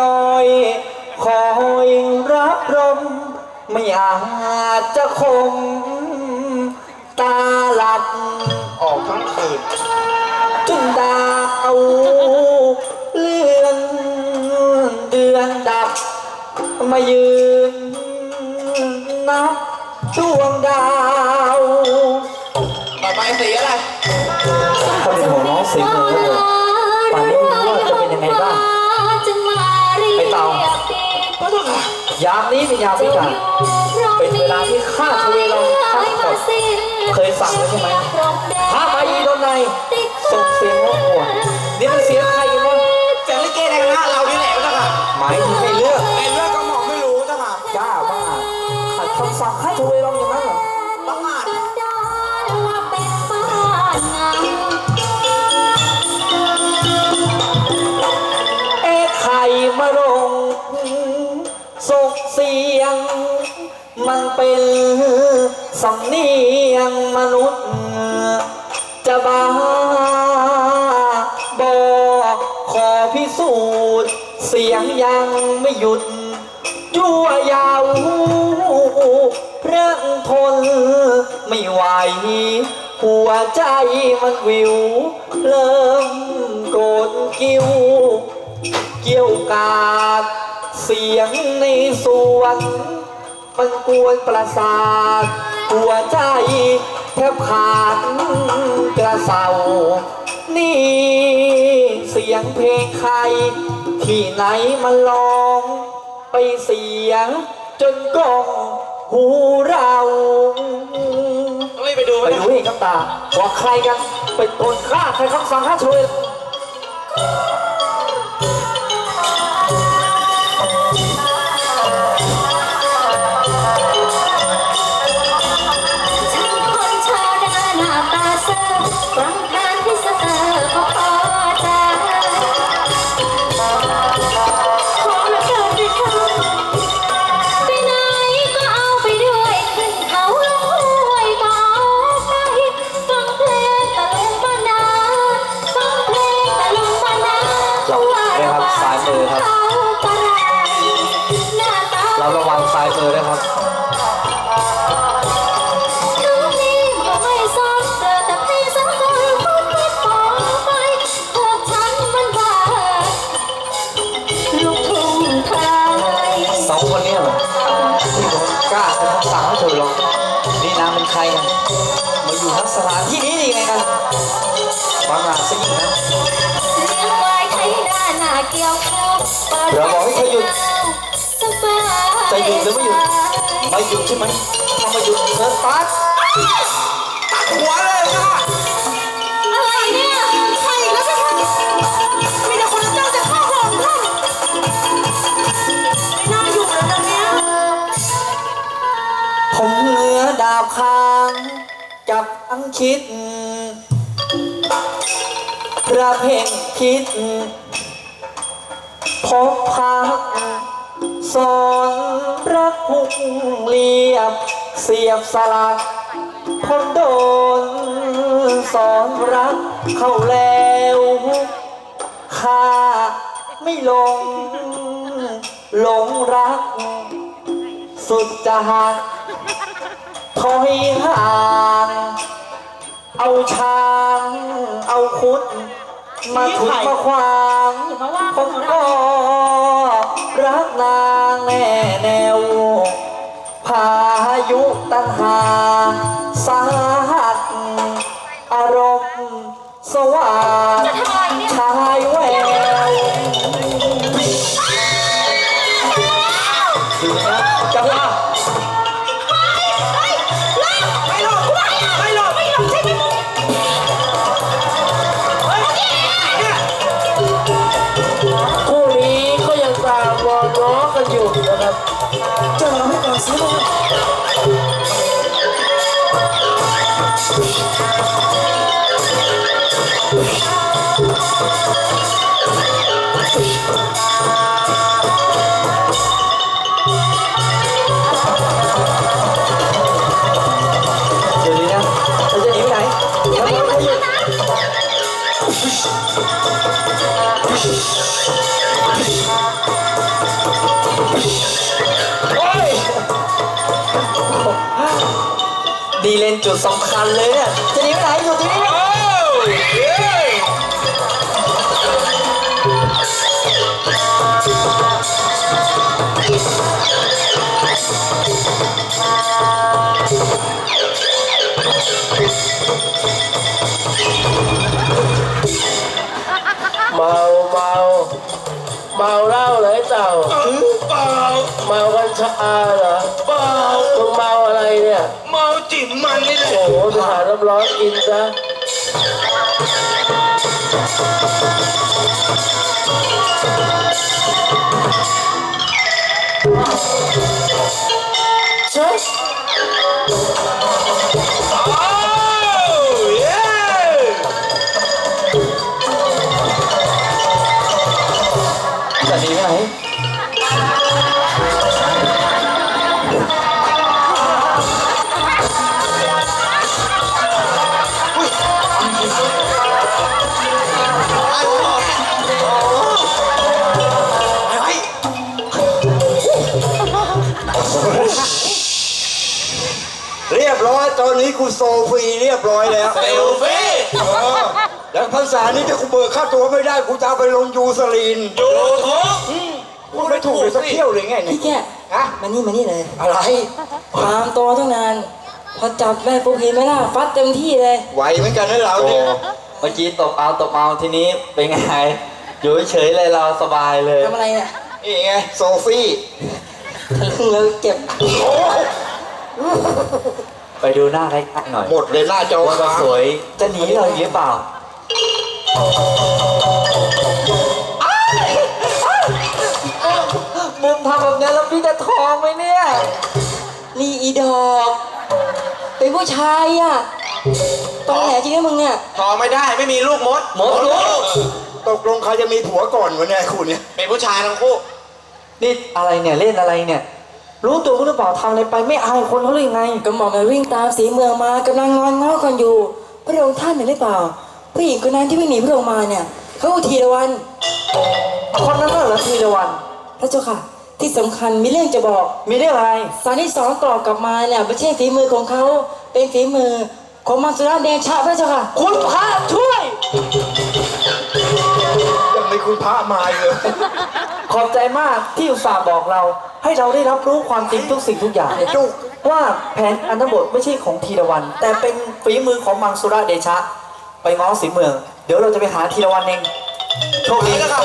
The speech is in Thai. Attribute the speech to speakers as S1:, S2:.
S1: ลอย คอยรับลมไม่อาจจะคมตาหลับ
S2: ออกทั้งคืน
S1: จนดาวเลื่อนเดือนดับ มายืนนับดวงดาว
S2: ต่อไปสีอะไร
S1: ถ้าเป็นของน้องสีมือก็เลยป่ ยามนี้เป็นยามพิการเป็นเวลาที่ข้าทวีเราข้าขดเคยสั่งไว้ใช่ไหมถ้ามาอีโดนในส่งเสียงร้องโหดนี่มันเสียงใครกันวะ
S2: เสียงลิเกในคณะเรานี่แหละก็ต้องค่ะ
S1: หมายถึงไม่เลือก
S2: ไอ้เรื่องก็มองไม่รู้ต้องค่ะ
S1: จ้าบ้าขัดคำสั่งข้าทวีเราอย่างนั้นเหรอ
S2: ต้องอ่าน
S1: เอ๊ะใครมาลง ส่งเสียง มันเป็นสำเนียงมนุษย์ จะบ้าบอกขอพิสูจน์ เสียงยังไม่หยุด ยั่วยาวเรื่องทนไม่ไหวหัวใจมันวิว เริ่มโกรธกิ้ว เกี่ยวกาด เสียงในสวนมันกวนประสาทหัวใจแทบขาดกระเซานี่เสียงเพลงใคร ที่ไหนมันลอง ไปเสียงจนกล้องหูเรา
S2: ต้องรีบไปดู
S1: ไป
S2: นะ
S1: ดูเองกับตาว่าใครกันเป็นคนฆ่าใครคำสั่งฆ่าช่วย
S3: เป็น
S1: คำสั่งให้ช่วยลงนี่นางเป็นใครกันมาอยู่นักสถานที่นี้ได้ยังไงกันบางราซิ่งนะ
S3: เลี้ยงไว้ไทยหน้าหน้าเกี่ยวข้าวปิด
S1: เราบอกให้เขาหยุด
S3: สบาย
S1: จะหยุดหรือไม่หยุดไม่หยุดใช่ไหมถ้าไม่หยุดเธอตาร์ บค้างกับอังคิดพระเพ่งคิด พบพักสอนรักหุกเรียบ เสียบสลักคนโดน สอนรักเข้าแล้วข้าไม่ลง หลงรัก สุดจะหัก ถอยห่าง เอาช้าง เอาคุด มาถุดมาขวางผมก็รักนางแน่แนว พายุตันหาสาหัสอารมณ์สว่างชายแววดูนะจะว่า
S2: ไม่หลบ ไม่หลบไม่หลบใช่ไหมมึงเฮ้ยเนี่ย
S1: คู่นี้ก็ยังตามวอลล้อกันอยู่นะครับเจอให้ก่อนสิ ดีเลนจุดสำคัญเลยเนี่ยจะหนีไปไหนอยู่ตรงนี้เนี่ย
S2: โอ้ยเย้ย
S4: เมาเมาเมาเหล้าเหรอไอ้เต่า
S2: เปล่า
S4: เมากัญชาเหรอ
S2: เปล่า
S4: มึงเมาอะไรเนี่ย
S2: เมาจิ๋มมันนี่แหละ
S4: โอ้โหไปหาน้ำร้อนกินซะเช็
S5: เรียบร้อยตอนนี้กูโซฟรีเรียบร้อยแล้ว
S2: เซลฟี่
S5: เออแล้วภาษานี้ถ้ากูเบิกค่าตัวไม่ได้กูจะเอาไปลงยูสลีน
S2: ยูทูบ
S5: กูไม่ถูกเลยสักเที่ยวเลยไงเนี่ย
S6: พี่แก
S5: ฮะ
S6: มานี่มานี่เลย
S5: อะไร
S6: ตามตัวตั้งนาน พอจับได้ปุ๊บเห็นไหมล่ะฟัดเต็มที่เลย
S5: ไหวเหมือนกันนะเรา
S1: โอ้
S5: เนี่ย
S1: เมื่อกี้ตบเอาตบเอาทีนี้เป็นไงอยู่เฉยๆเลยเราสบายเลย
S6: ทำอะไรเนี่ย
S5: นี่ไงโซฟี่
S6: ทะลึ่งแล้วเก็บ
S1: ไปดูหน้าใกล้ๆหน่อย
S5: หมดเลยหน้าจอ
S1: ว่าเรา
S5: ค้าง
S1: สวยจะหนีเราอย่างนี้เปล่า มุมทำแบบนี้แล้วพี่จะทองไหมเนี่ย
S6: นี่อีดอก เป็นผู้ชายอะตองแหลจริงนะมึงเนี่ย
S2: ทอไม่ได้ไม่มีลูกมด
S1: มดลูก
S5: ตกลงใครจะมีผัวก่อนวะเนี่ยคุณเนี่ย
S2: เป็นผู้ชายทั้งคู่
S1: นี่อะไรเนี่ยเล่นอะไรเนี่ย รู้ตัวหรือเปล่าทำอะไรไปไม่อายคนเขาเลยงไง
S6: ก็หมอมาวิ่งตามสีเมืองมากำลังงอนเงากันอยู่ พระองค์ท่านเห็นหรือเปล่า ผู้หญิงคนนั้นที่วิ่งหนีพระองค์มาเนี่ยเขาอุทีละวัน
S1: คนนั้นน่ะเหรอทีละวัน
S6: พระเจ้าค่ะ ที่สำคัญมีเรื่องจะบอก
S1: มีเรื่องอะไร
S6: สารที่สองกรอกกลับมาเนี่ยไม่ใช่ฝีมือของเขาเป็นฝีมือของมังสุราเดชะพระเจ้าค่ะ
S1: คุณพระช่วย
S5: ยังไม่ คุณพระมาอีกเลย
S1: ขอบใจมากที่อุตส่าห์บอกเรา ให้เราได้รับรู้ความจริงทุกสิ่งทุกอย่าง
S5: จุก
S1: ว่าแผนอันทั้งหมดไม่ใช่ของทีละวัน แต่เป็นฝีมือของมังสุราเดชะ ไปง้อสีเมือง เดี๋ยวเราจะไปหาทีละวันเอง โชคดีนะครับ